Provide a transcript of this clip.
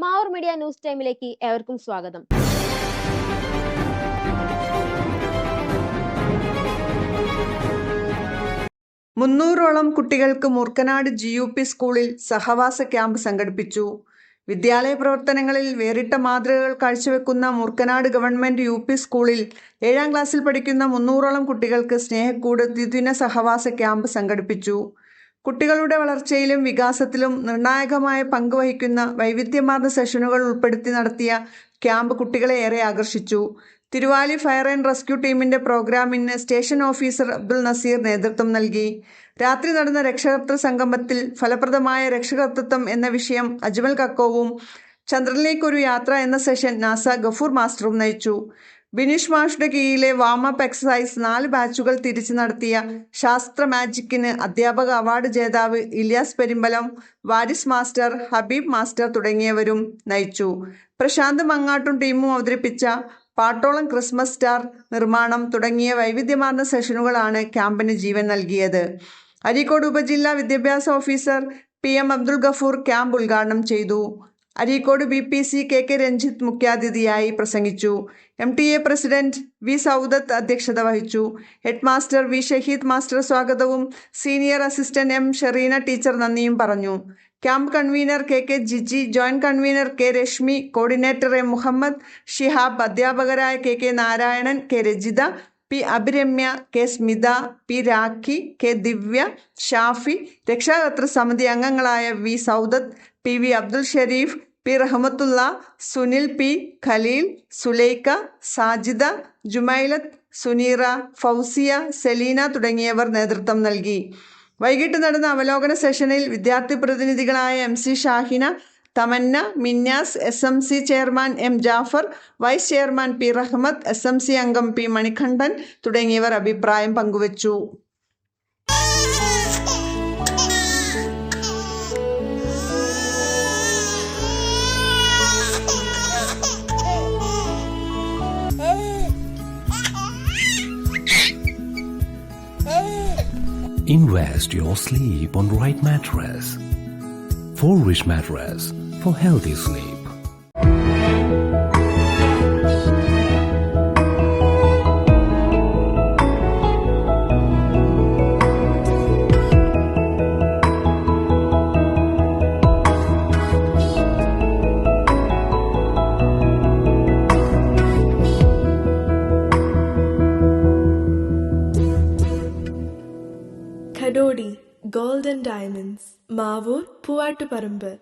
Mavoor media news ടൈമിലേക്ക് ഏവർക്കും സ്വാഗതം. മുന്നൂറോളം കുട്ടികൾക്ക് മൂർക്കനാട് ജി യു പി സ്കൂളിൽ സഹവാസ ക്യാമ്പ് സംഘടിപ്പിച്ചു. വിദ്യാലയ പ്രവർത്തനങ്ങളിൽ വേറിട്ട മാതൃകകൾ കാഴ്ചവെക്കുന്ന മൂർക്കനാട് ഗവൺമെന്റ് യു പി സ്കൂളിൽ ഏഴാം ക്ലാസ്സിൽ പഠിക്കുന്ന മുന്നൂറോളം കുട്ടികൾക്ക് സ്നേഹക്കൂട് ദ്വിദിന സഹവാസ ക്യാമ്പ് സംഘടിപ്പിച്ചു. കുട്ടികളുടെ വളർച്ചയിലും വികാസത്തിലും നിർണായകമായ പങ്ക് വഹിക്കുന്ന വൈവിധ്യമാർന്ന സെഷനുകൾ ഉൾപ്പെടുത്തി നടത്തിയ ക്യാമ്പ് കുട്ടികളെ ഏറെ ആകർഷിച്ചു. തിരുവാലി ഫയർ ആൻഡ് റെസ്ക്യൂ ടീമിന്റെ പ്രോഗ്രാമിന് സ്റ്റേഷൻ ഓഫീസർ അബ്ദുൾ നസീർ നേതൃത്വം നൽകി. രാത്രി നടന്ന രക്ഷകർത്തൃ സംഗമത്തിൽ ഫലപ്രദമായ രക്ഷകർത്തൃത്വം എന്ന വിഷയം അജ്മൽ കക്കോവും ചന്ദ്രനിലേക്കൊരു യാത്ര എന്ന സെഷൻ നാസ ഗഫൂർ മാസ്റ്ററും നയിച്ചു. ബിനീഷ് മാഷുടെ കീഴിലെ വാമപ്പ് എക്സസൈസ് നാല് ബാച്ചുകൾ തിരിച്ചു നടത്തിയ ശാസ്ത്ര മാജിക്കിന് അധ്യാപക അവാർഡ് ജേതാവ് ഇലിയാസ് പെരുമ്പലം വാരിസ് മാസ്റ്റർ ഹബീബ് മാസ്റ്റർ തുടങ്ങിയവരും നയിച്ചു. പ്രശാന്ത് മങ്ങാട്ടും ടീമും അവതരിപ്പിച്ച പാട്ടോളം ക്രിസ്മസ് സ്റ്റാർ നിർമ്മാണം തുടങ്ങിയ വൈവിധ്യമാർന്ന സെഷനുകളാണ് ക്യാമ്പിന് ജീവൻ നൽകിയത്. അരീക്കോട് ഉപജില്ലാ വിദ്യാഭ്യാസ officer P M Abdul Gafoor camp ഉദ്ഘാടനം ചെയ്തു. Areekode B P C K K Ranjith മുഖ്യാതിഥിയായി പ്രസംഗിച്ചു. M T A president V Saudath അധ്യക്ഷത വഹിച്ചു. Head master V Shaheed master സ്വാഗതവും senior assistant M Shereena teacher നന്ദിയും പറഞ്ഞു. Camp convener K K Jiji joint convener K Rashmi coordinator M Muhammad Shihab അധ്യാപകരായ K K Narayanan K Rajitha P Abhiramya K Smitha P Rakhi K Divya Shafi രക്ഷാകർത്തൃ സമിതി അംഗങ്ങളായ V Saudath P V Abdul Shareef P Rahmathulla Sunil P Khaleel Sulaikha Sajida Jumailath Suneera Fousiya Seleena തുടങ്ങിയവർ നേതൃത്വം നൽകി. വൈകിട്ട് നടന്ന അവലോകന സെഷനിൽ വിദ്യാർത്ഥി പ്രതിനിധികളായ M C Shahina Tamanna Minnas S M C chairman M Jafar vice chairman P Rahmath S M C അംഗം P Manikandan തുടങ്ങിയവർ അഭിപ്രായം പങ്കുവച്ചു Invest your sleep on right mattress. For rich mattress for healthy sleep. Kadodi Gold and Diamonds Mavur Puattuparambur